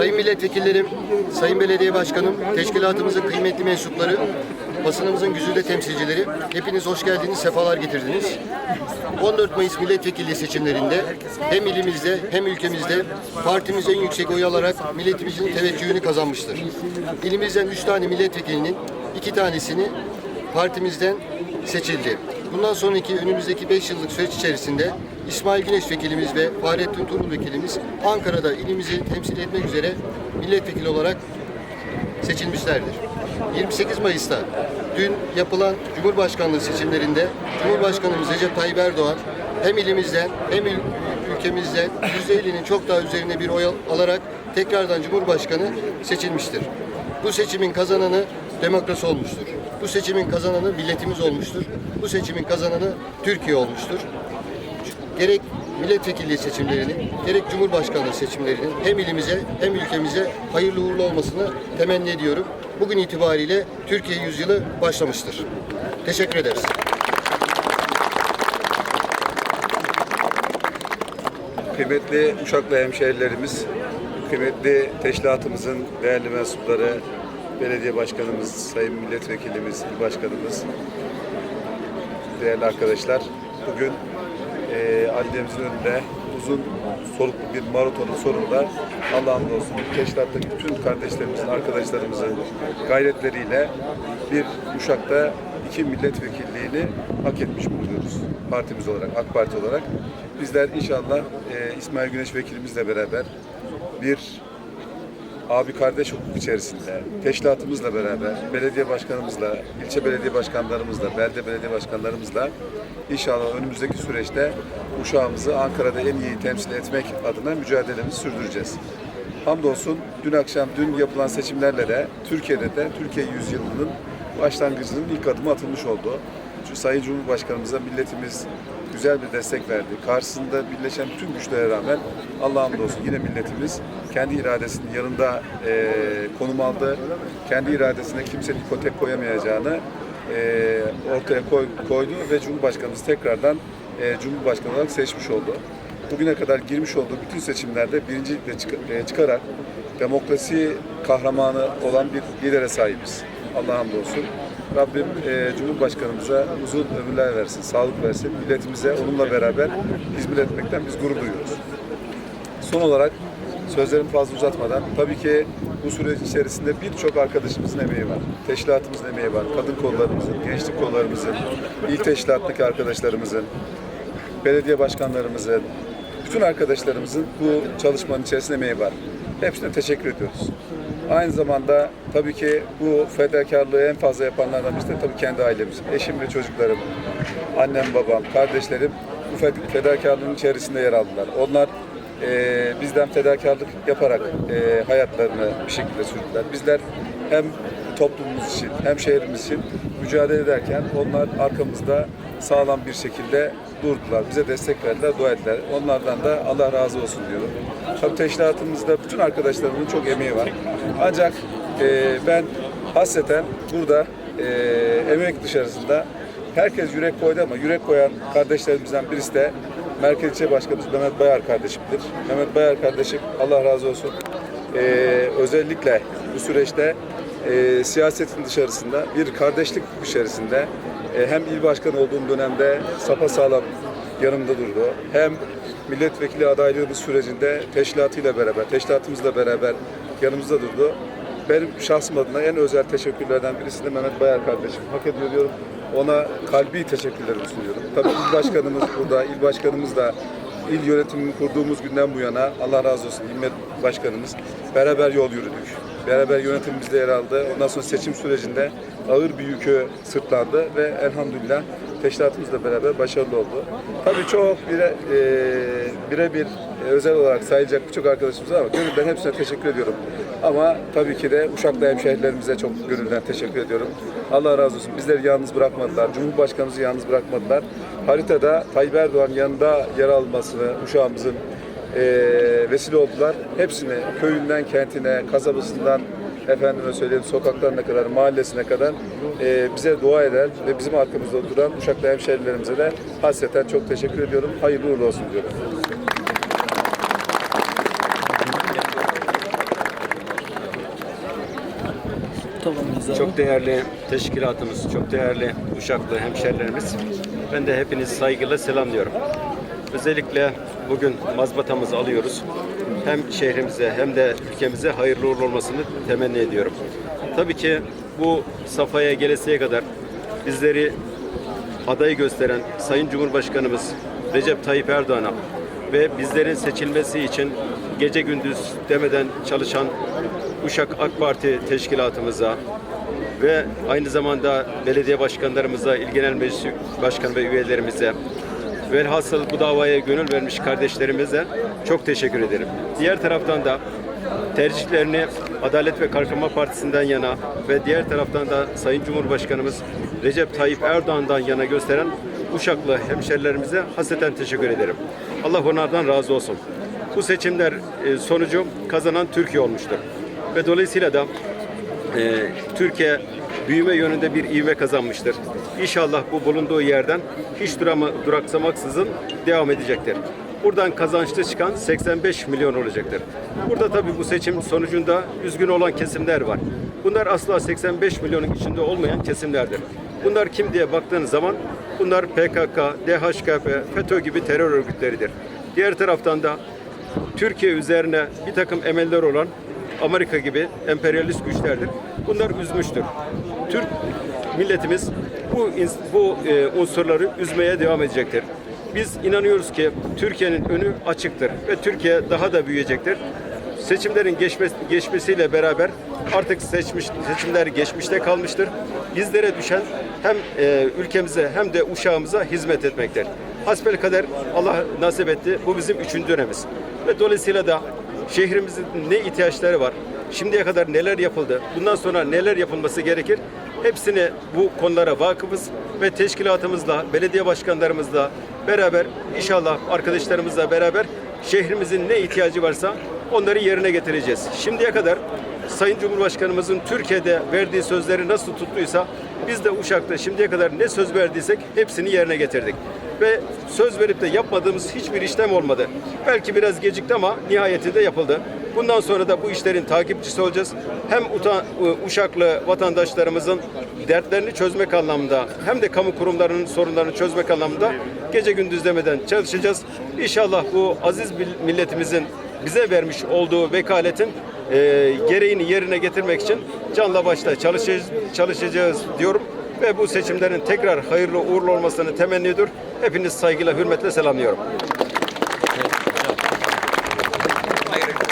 Sayın milletvekillerim, sayın belediye başkanım, teşkilatımızın kıymetli mensupları, basınımızın güzide temsilcileri, hepiniz hoş geldiniz, sefalar getirdiniz. 14 Mayıs milletvekilliği seçimlerinde hem ilimizde hem ülkemizde partimiz en yüksek oy alarak milletimizin teveccühünü kazanmıştır. İlimizden 3 tane milletvekilinin 2 tanesini partimizden seçildi. Bundan sonraki önümüzdeki 5 yıllık süreç içerisinde İsmail Güneş vekilimiz ve Fahrettin Turul vekilimiz Ankara'da ilimizi temsil etmek üzere milletvekili olarak seçilmişlerdir. 28 Mayıs'ta dün yapılan Cumhurbaşkanlığı seçimlerinde Cumhurbaşkanımız Recep Tayyip Erdoğan hem ilimizden hem ül- ülkemizden %50'nin çok daha üzerine bir oy al- alarak tekrardan Cumhurbaşkanı seçilmiştir. Bu seçimin kazananı demokrasi olmuştur. Bu seçimin kazananı milletimiz olmuştur. Bu seçimin kazananı Türkiye olmuştur gerek milletvekilliği seçimlerinin, gerek cumhurbaşkanlığı seçimlerinin hem ilimize hem ülkemize hayırlı uğurlu olmasını temenni ediyorum. Bugün itibariyle Türkiye yüzyılı başlamıştır. Teşekkür ederiz. Kıymetli Uşaklı hemşehrilerimiz, kıymetli teşkilatımızın değerli mensupları, belediye başkanımız, sayın milletvekilimiz, il başkanımız, değerli arkadaşlar. Bugün eee annemizin önünde uzun soluklu bir maratonun sonunda Allah'a hamdolsun teşkilattaki bütün kardeşlerimizin, arkadaşlarımızın gayretleriyle bir Uşak'ta iki milletvekilliğini hak etmiş bulunuyoruz. Partimiz olarak, AK Parti olarak. Bizler inşallah eee, İsmail Güneş vekilimizle beraber bir abi kardeş hukuk içerisinde teşkilatımızla beraber, belediye başkanımızla, ilçe belediye başkanlarımızla, belde belediye başkanlarımızla inşallah önümüzdeki süreçte uşağımızı Ankara'da en iyi temsil etmek adına mücadelemizi sürdüreceğiz. Hamdolsun dün akşam dün yapılan seçimlerle de Türkiye'de de Türkiye yüzyılının başlangıcının ilk adımı atılmış oldu. Çünkü Sayın Cumhurbaşkanımıza milletimiz güzel bir destek verdi. Karşısında birleşen tüm güçlere rağmen Allah'a hamdolsun yine milletimiz kendi iradesinin yanında eee konum aldı. Kendi iradesine kimsenin ipotek koyamayacağını eee, ortaya koy- koydu ve Cumhurbaşkanımız tekrardan eee, Cumhurbaşkanı olarak seçmiş oldu. Bugüne kadar girmiş olduğu bütün seçimlerde birincilikle çık- eee, çıkarak demokrasi kahramanı olan bir lidere sahibiz. Allah'a hamdolsun. Rabbim e, Cumhurbaşkanımıza uzun ömürler versin, sağlık versin. Milletimize onunla beraber hizmet etmekten biz gurur duyuyoruz. Son olarak sözlerimi fazla uzatmadan tabii ki bu süreç içerisinde birçok arkadaşımızın emeği var. Teşkilatımızın emeği var. Kadın kollarımızın, gençlik kollarımızın, il teşkilattaki arkadaşlarımızın, belediye başkanlarımızın, bütün arkadaşlarımızın bu çalışmanın içerisinde emeği var. Hepsine teşekkür ediyoruz. Aynı zamanda tabii ki bu fedakarlığı en fazla yapanlardan birisi de tabii kendi ailemiz. Eşim ve çocuklarım, annem, babam, kardeşlerim bu fed- fedakarlığın içerisinde yer aldılar. Onlar eee, bizden fedakarlık yaparak eee, hayatlarını bir şekilde sürdüler. Bizler hem toplumumuz için hem şehrimiz için mücadele ederken onlar arkamızda sağlam bir şekilde durdular. Bize destek verdiler, dua ettiler. Onlardan da Allah razı olsun diyorum. Tabii teşkilatımızda bütün arkadaşlarımın çok emeği var. Ancak e, ben hasreten burada e, emek dışarısında herkes yürek koydu ama yürek koyan kardeşlerimizden birisi de Merkez İlçe Başkanımız Mehmet Bayar kardeşimdir. Mehmet Bayar kardeşim Allah razı olsun. E, özellikle bu süreçte e, siyasetin dışarısında bir kardeşlik içerisinde e, hem il başkanı olduğum dönemde sapasağlam yanımda durdu. Hem milletvekili adaylığımız sürecinde teşkilatıyla beraber, teşkilatımızla beraber yanımızda durdu. Benim şahsım adına en özel teşekkürlerden birisi de Mehmet Bayar kardeşim. Hak ediyor diyorum. Ona kalbi teşekkürlerimi sunuyorum. Tabii il başkanımız burada, il başkanımız da il yönetimini kurduğumuz günden bu yana Allah razı olsun İlmet Başkanımız beraber yol yürüdük. Beraber yönetimimizde yer aldı. Ondan sonra seçim sürecinde ağır bir yükü sırtlandı ve elhamdülillah teşkilatımızla beraber başarılı oldu. Tabii çok bire, e, birebir e, özel olarak sayılacak birçok arkadaşımız var ama gönülden hepsine teşekkür ediyorum. Ama tabii ki de Uşak'ta hemşehrilerimize çok gönülden teşekkür ediyorum. Allah razı olsun. Bizleri yalnız bırakmadılar. Cumhurbaşkanımızı yalnız bırakmadılar. Haritada Tayyip Erdoğan yanında yer almasını Uşak'ımızın e, vesile oldular. Hepsini köyünden kentine, kasabasından efendime söyleyeyim sokaklarına kadar, mahallesine kadar e, bize dua eder ve bizim arkamızda duran Uşaklı hemşehrilerimize de hasreten çok teşekkür ediyorum. Hayırlı uğurlu olsun diyorum. Çok değerli teşkilatımız, çok değerli Uşaklı hemşerilerimiz. Ben de hepinizi saygıyla selamlıyorum. Özellikle bugün mazbatamızı alıyoruz. Hem şehrimize hem de ülkemize hayırlı uğurlu olmasını temenni ediyorum. Tabii ki bu safhaya gelesiye kadar bizleri adayı gösteren Sayın Cumhurbaşkanımız Recep Tayyip Erdoğan'a ve bizlerin seçilmesi için gece gündüz demeden çalışan Uşak AK Parti teşkilatımıza ve aynı zamanda belediye başkanlarımıza, İl Genel Meclis Başkanı ve üyelerimize velhasıl bu davaya gönül vermiş kardeşlerimize çok teşekkür ederim. Diğer taraftan da tercihlerini Adalet ve Kalkınma Partisi'nden yana ve diğer taraftan da Sayın Cumhurbaşkanımız Recep Tayyip Erdoğan'dan yana gösteren Uşaklı hemşerilerimize hasreten teşekkür ederim. Allah onlardan razı olsun. Bu seçimler e, sonucu kazanan Türkiye olmuştur. Ve dolayısıyla da e, Türkiye büyüme yönünde bir ivme kazanmıştır. İnşallah bu bulunduğu yerden hiç durama, duraksamaksızın devam edecektir. Buradan kazançlı çıkan 85 milyon olacaktır. Burada tabii bu seçim sonucunda üzgün olan kesimler var. Bunlar asla 85 milyonun içinde olmayan kesimlerdir. Bunlar kim diye baktığınız zaman bunlar PKK, DHKP, FETÖ gibi terör örgütleridir. Diğer taraftan da Türkiye üzerine bir takım emeller olan Amerika gibi emperyalist güçlerdir. Bunlar üzmüştür. Türk milletimiz bu bu e, unsurları üzmeye devam edecektir. Biz inanıyoruz ki Türkiye'nin önü açıktır ve Türkiye daha da büyüyecektir. Seçimlerin geçmesi, geçmesiyle beraber artık seçmiş seçimler geçmişte kalmıştır. Bizlere düşen hem e, ülkemize hem de uşağımıza hizmet etmektir. Hasbelkader Allah nasip etti. Bu bizim üçüncü dönemimiz. Ve dolayısıyla da şehrimizin ne ihtiyaçları var, şimdiye kadar neler yapıldı, bundan sonra neler yapılması gerekir, hepsini bu konulara vakıfız ve teşkilatımızla, belediye başkanlarımızla beraber, inşallah arkadaşlarımızla beraber şehrimizin ne ihtiyacı varsa onları yerine getireceğiz. Şimdiye kadar Sayın Cumhurbaşkanımızın Türkiye'de verdiği sözleri nasıl tuttuysa biz de Uşak'ta şimdiye kadar ne söz verdiysek hepsini yerine getirdik. Ve söz verip de yapmadığımız hiçbir işlem olmadı. Belki biraz gecikti ama nihayetinde yapıldı. Bundan sonra da bu işlerin takipçisi olacağız. Hem uta, Uşaklı vatandaşlarımızın dertlerini çözmek anlamında hem de kamu kurumlarının sorunlarını çözmek anlamında gece gündüz demeden çalışacağız. İnşallah bu aziz milletimizin bize vermiş olduğu vekaletin e, gereğini yerine getirmek için canla başla çalışacağız, çalışacağız diyorum ve bu seçimlerin tekrar hayırlı uğurlu olmasını temenni ediyor. Hepiniz saygıyla, hürmetle selamlıyorum.